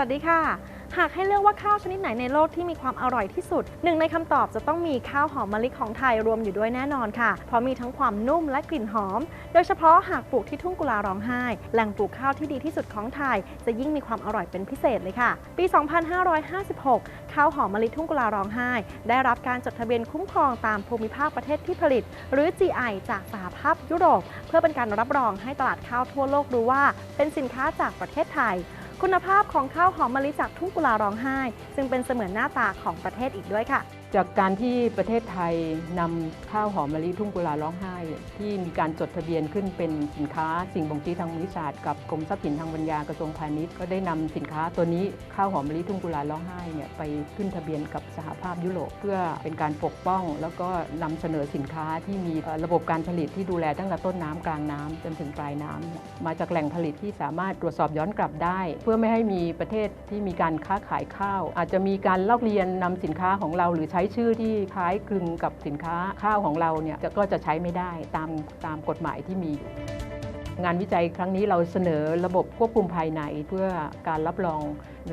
วัสดีค่ะ หากให้เลือกว่าข้าวชนิดไหนในโลกที่มีความอร่อยที่สุด หนึ่งในคำตอบจะต้องมีข้าวหอมมะลิของไทยรวมอยู่ด้วยแน่นอนค่ะ เพราะมีทั้งความนุ่มและกลิ่นหอม โดยเฉพาะหากปลูกที่ทุ่งกุลาร้องไห้ แหล่งปลูกข้าวที่ดีที่สุดของไทย จะยิ่งมีความอร่อยเป็นพิเศษเลยค่ะ ปี 2556 ข้าวหอมมะลิทุ่งกุลาร้องไห้ ได้รับการจดทะเบียนคุ้มครองตามภูมิภาคประเทศที่ผลิต หรือ GI จากสหภาพยุโรป เพื่อเป็นการรับรองให้ตลาดข้าวทั่วโลกรู้ว่า เป็นสินค้าจากประเทศไทย คุณภาพของข้าวหอมมะลิจากทุ่งกุลาร้องไห้ ซึ่งเป็นเสมือนหน้าตาของประเทศอีกด้วยค่ะ จากการที่ประเทศไทยนำข้าวหอมมะลิทุ่งกุลาร้องไห้ ที่มีการจดทะเบียนขึ้นเป็นสินค้าสิ่งบ่งชี้ทางวิชาสตร์กับกรมทรัพย์สินทางปัญญากระทรวงพาณิชย์ก็ได้นำสินค้าตัวนี้ข้าวหอมมะลิทุ่งกุลาร้องไห้เนี่ยไปขึ้นทะเบียนกับสหภาพยุโรปเพื่อเป็นการปกป้อง แล้วก็นำเสนอสินค้าที่มีระบบการผลิตที่ดูแลตั้งแต่ต้นน้ำกลางน้ำจนถึงปลายน้ำมาจากแหล่งผลิตที่สามารถตรวจสอบย้อนกลับได้ เพื่อไม่ให้มีประเทศที่มีการค้าขายข้าว อาจจะมีการลอกเลียนนำสินค้าของเราหรือใช้ช้ชื่อที่คล้ายคลึงกับสินค้าข้าวของเราเนี่ยก็จะใช้ไม่ได้ตามตามกฎหมายที่มีอยู่ งานวิจัยครั้งนี้เราเสนอระบบควบคุมภายในเพื่อการรับรอง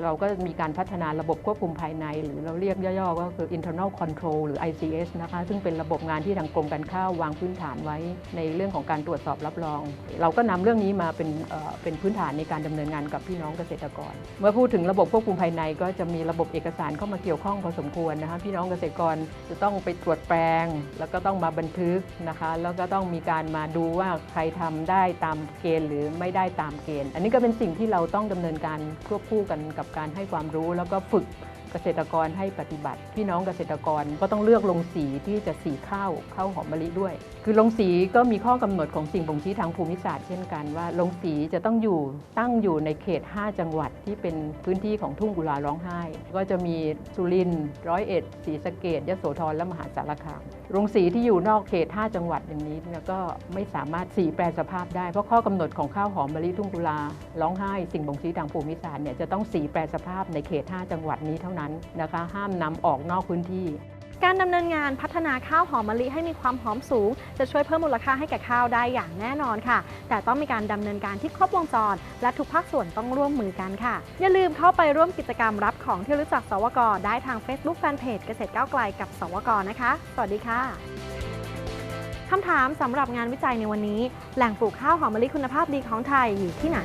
เราก็มีการพัฒนาระบบควบคุมภายใน หรือเราเรียกย่อๆ ก็คือ internal control หรือ ICS นะคะซึ่งเป็นระบบงานที่ทางกรมการข้าววางพื้นฐานไว้ ในเรื่องของการตรวจสอบรับรอง เราก็นำเรื่องนี้มาเป็นเอ่อเป็นพื้นฐานในการดำเนินงานกับพี่น้องเกษตรกร เมื่อพูดถึงระบบควบคุมภายใน ก็จะมีระบบเอกสารเข้ามาเกี่ยวข้องพอสมควรนะคะพี่น้องเกษตรกรจะต้องไปตรวจแปลง แล้วก็ต้องมาบันทึกนะคะแล้วก็ต้องมีการมาดูว่าใครทำได้ตามเกณฑ์หรือไม่ได้ตามเกณฑ์ อันนี้ก็เป็นสิ่งที่เราต้องดำเนินการควบคู่กันกับการให้ความรู้แล้วก็ฝึก เกษตรกรให้ปฏิบัติ พี่น้องเกษตรกรก็ต้องเลือกลงสีที่จะสีข้าวข้าวหอมมะลิด้วย คือลงสีก็มีข้อกำหนดของสิ่งบ่งชี้ทางภูมิศาสตร์เช่นกันว่าลงสีจะต้องอยู่ตั้งอยู่ในเขต 5 จังหวัดที่เป็นพื้นที่ของทุ่งกุลาร้องไห้ ก็จะมีสุรินทร์ร้อยเอ็ดศรีสะเกดยโสธรและมหาสารคามโรงสีที่อยู่นอกเขต 5 จังหวัดอย่างนี้ก็ไม่สามารถสีแปรสภาพได้เพราะข้อกำหนดของข้าวหอมมะลิทุ่งกุลาร้องไห้ สิ่งบ่งชี้ทางภูมิศาสตร์เนี่ยจะต้องสีแปรสภาพในเขต 5 จังหวัดนี้เท่านั้นนะคะ ห้ามนำออกนอกพื้นที่ การดำเนินงานพัฒนาข้าวหอมมะลิให้มีความหอมสูง จะช่วยเพิ่มมูลค่าให้แก่ข้าวได้อย่างแน่นอนค่ะ แต่ต้องมีการดำเนินการที่ครบวงจร และทุกภาคส่วนต้องร่วมมือกันค่ะ อย่าลืมเข้าไปร่วมกิจกรรมรับของที่ระลึกจากสวกได้ทาง Facebook Fanpage เกษตรก้าวไกลกับสวกนะคะ สวัสดีค่ะคำถามสำหรับงานวิจัยในวันนี้ แหล่งปลูกข้าวหอมมะลิคุณภาพดีของไทยอยู่ที่ไหน